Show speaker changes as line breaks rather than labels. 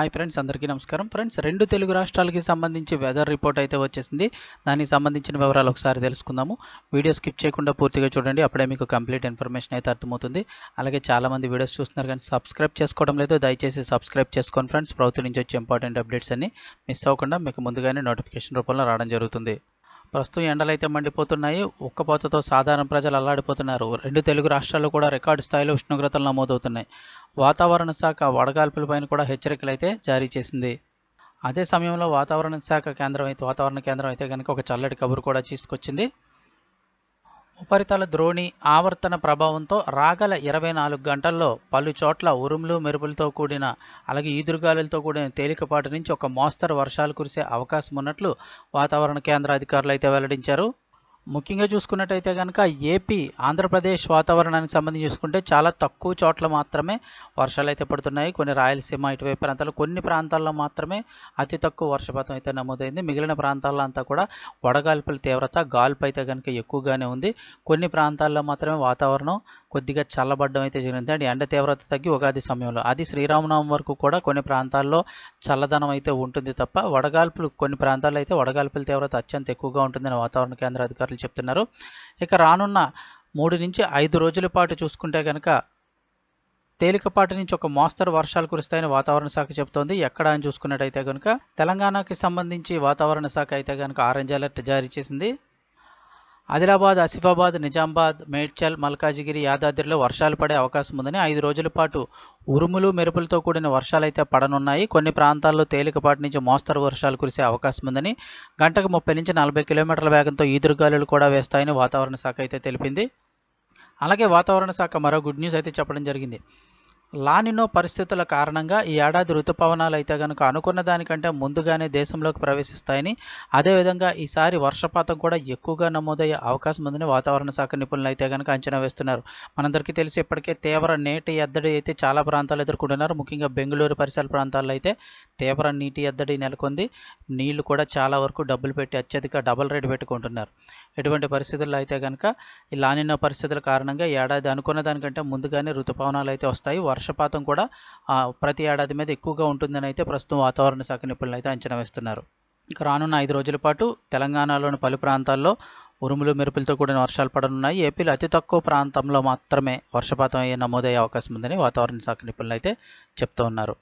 Hi friends అందరికీ నమస్కారం. Friends రెండు తెలుగు రాష్ట్రాలకి సంబంధించి వెదర్ రిపోర్ట్ అయితే వచ్చేసింది. దానికి సంబంధించిన వివరాలు ఒకసారి తెలుసుకుందాము. వీడియో స్కిప్ చేయకుండా పూర్తిగా చూడండి. అప్పుడే మీకు కంప్లీట్ ఇన్ఫర్మేషన్ అయితే అర్థమవుతుంది. అలాగే చాలామంది వీడియోస్ చూస్తున్నారు కానీ సబ్స్క్రైబ్ చేసుకోవడం లేదు. దయచేసి సబ్స్క్రైబ్ చేసుకోండి ఫ్రెండ్స్ ప్రభుత్వం నుంచి వచ్చే ఇంపార్టెంట్ అప్డేట్స్ అన్ని మిస్ అవ్వకుండా మీకు ముందుగానే నోటిఫికేషన్ రూపంలో రావడం జరుగుతుంది. ప్రస్తుతం ఎండలైతే మండిపోతున్నాయి. ఉక్కపోతతో సాధారణ ప్రజలు అల్లాడిపోతున్నారు. రెండు తెలుగు రాష్ట్రాల్లో కూడా రికార్డు స్థాయిలో ఉష్ణోగ్రతలు నమోదవుతున్నాయి. వాతావరణ శాఖ వడగాల్పులపైన కూడా హెచ్చరికలు అయితే జారీ చేసింది. అదే సమయంలో వాతావరణ శాఖ కేంద్రం అయితే వాతావరణ కేంద్రం అయితే కనుక ఒక చల్లటి కబురు కూడా తీసుకొచ్చింది. ఉపరితల ద్రోణి ఆవర్తన ప్రభావంతో రాగల ఇరవై నాలుగు గంటల్లో పలు చోట్ల ఉరుములు మెరుపులతో కూడిన అలాగే ఈదురుగాలులతో కూడిన తేలికపాటి నుంచి ఒక మోస్తరు వర్షాలు కురిసే అవకాశం ఉన్నట్లు వాతావరణ కేంద్ర అధికారులు అయితే వెల్లడించారు. ముఖ్యంగా చూసుకున్నట్టయితే కనుక ఏపీ ఆంధ్రప్రదేశ్ వాతావరణానికి సంబంధించి చూసుకుంటే చాలా తక్కువ చోట్ల మాత్రమే వర్షాలు అయితే పడుతున్నాయి. కొన్ని రాయలసీమ ఇటువైపు ప్రాంతాలు కొన్ని ప్రాంతాల్లో మాత్రమే అతి తక్కువ వర్షపాతం అయితే నమోదైంది. మిగిలిన ప్రాంతాల్లో అంతా కూడా వడగాల్పుల తీవ్రత గాల్పు అయితే కనుక ఎక్కువగానే ఉంది. కొన్ని ప్రాంతాల్లో మాత్రమే వాతావరణం కొద్దిగా చల్లబడడం అయితే జరిగింది అండ్ ఎండ తీవ్రత తగ్గి ఉగాది సమయంలో. అది శ్రీరామనవమి వరకు కూడా కొన్ని ప్రాంతాల్లో చల్లదనం అయితే ఉంటుంది తప్ప వడగాల్పులు కొన్ని ప్రాంతాల్లో అయితే వడగాల్పుల తీవ్రత అత్యంత ఎక్కువగా ఉంటుందని వాతావరణ కేంద్ర అధికారులు చెప్తున్నారు. ఇక రానున్న మూడు నుంచి ఐదు రోజుల పాటు చూసుకుంటే కనుక తేలికపాటి నుంచి ఒక మోస్తరు వర్షాలు కురుస్తాయని వాతావరణ శాఖ చెబుతోంది. ఎక్కడ అని చూసుకున్నట్టయితే కనుక తెలంగాణకి సంబంధించి వాతావరణ శాఖ అయితే కనుక ఆరెంజ్ అలర్ట్ జారీ చేసింది. ఆదిలాబాద్ ఆసిఫాబాద్ నిజామాబాద్ మేడ్చల్ మల్కాజిగిరి యాదాద్రిలో వర్షాలు పడే అవకాశం ఉందని ఐదు రోజుల పాటు ఉరుములు మెరుపులతో కూడిన వర్షాలు అయితే పడనున్నాయి. కొన్ని ప్రాంతాల్లో తేలికపాటి నుంచి మోస్తరు వర్షాలు కురిసే అవకాశం ఉందని గంటకు ముప్పై నుంచి నలభై కిలోమీటర్ల వేగంతో ఈదురుగాలులు కూడా వేస్తాయని వాతావరణ శాఖ అయితే తెలిపింది. అలాగే వాతావరణ శాఖ మరో గుడ్ న్యూస్ అయితే చెప్పడం జరిగింది. లానినో పరిస్థితుల కారణంగా ఈ ఏడాది ఋతుపవనాలు అయితే కనుక అనుకున్న దానికంటే ముందుగానే దేశంలోకి ప్రవేశిస్తాయని అదేవిధంగా ఈసారి వర్షపాతం కూడా ఎక్కువగా నమోదయ్యే అవకాశం ఉందని వాతావరణ శాఖ నిపుణులు అయితే కనుక అంచనా వేస్తున్నారు. మనందరికీ తెలిసి ఇప్పటికే తీవ్ర నీటి ఎద్దడి అయితే చాలా ప్రాంతాలు ఎదుర్కొంటున్నారు. ముఖ్యంగా బెంగళూరు పరిసర ప్రాంతాల్లో అయితే తీవ్ర నీటి ఎద్దడి నెలకొంది. నీళ్ళు కూడా చాలా వరకు డబ్బులు పెట్టి అత్యధిక డబల్ రేట్ పెట్టుకుంటున్నారు. ఎటువంటి పరిస్థితుల్లో అయితే కనుక ఈ లానిన్న పరిస్థితుల కారణంగా ఏడాది అనుకున్న దానికంటే ముందుగానే ఋతుపవనాలు అయితే వస్తాయి. వర్షపాతం కూడా ప్రతి ఏడాది మీద ఎక్కువగా ఉంటుందని అయితే ప్రస్తుతం వాతావరణ శాఖ నిపుణులు అయితే అంచనా వేస్తున్నారు. ఇక రానున్న ఐదు రోజుల పాటు తెలంగాణలోని పలు ప్రాంతాల్లో ఉరుములు మెరుపులతో కూడిన వర్షాలు పడనున్నాయి. ఏపీలో అతి తక్కువ ప్రాంతంలో మాత్రమే వర్షపాతం అయ్యే నమోదయ్యే అవకాశం ఉందని వాతావరణ శాఖ నిపుణులు అయితే చెప్తూ ఉన్నారు.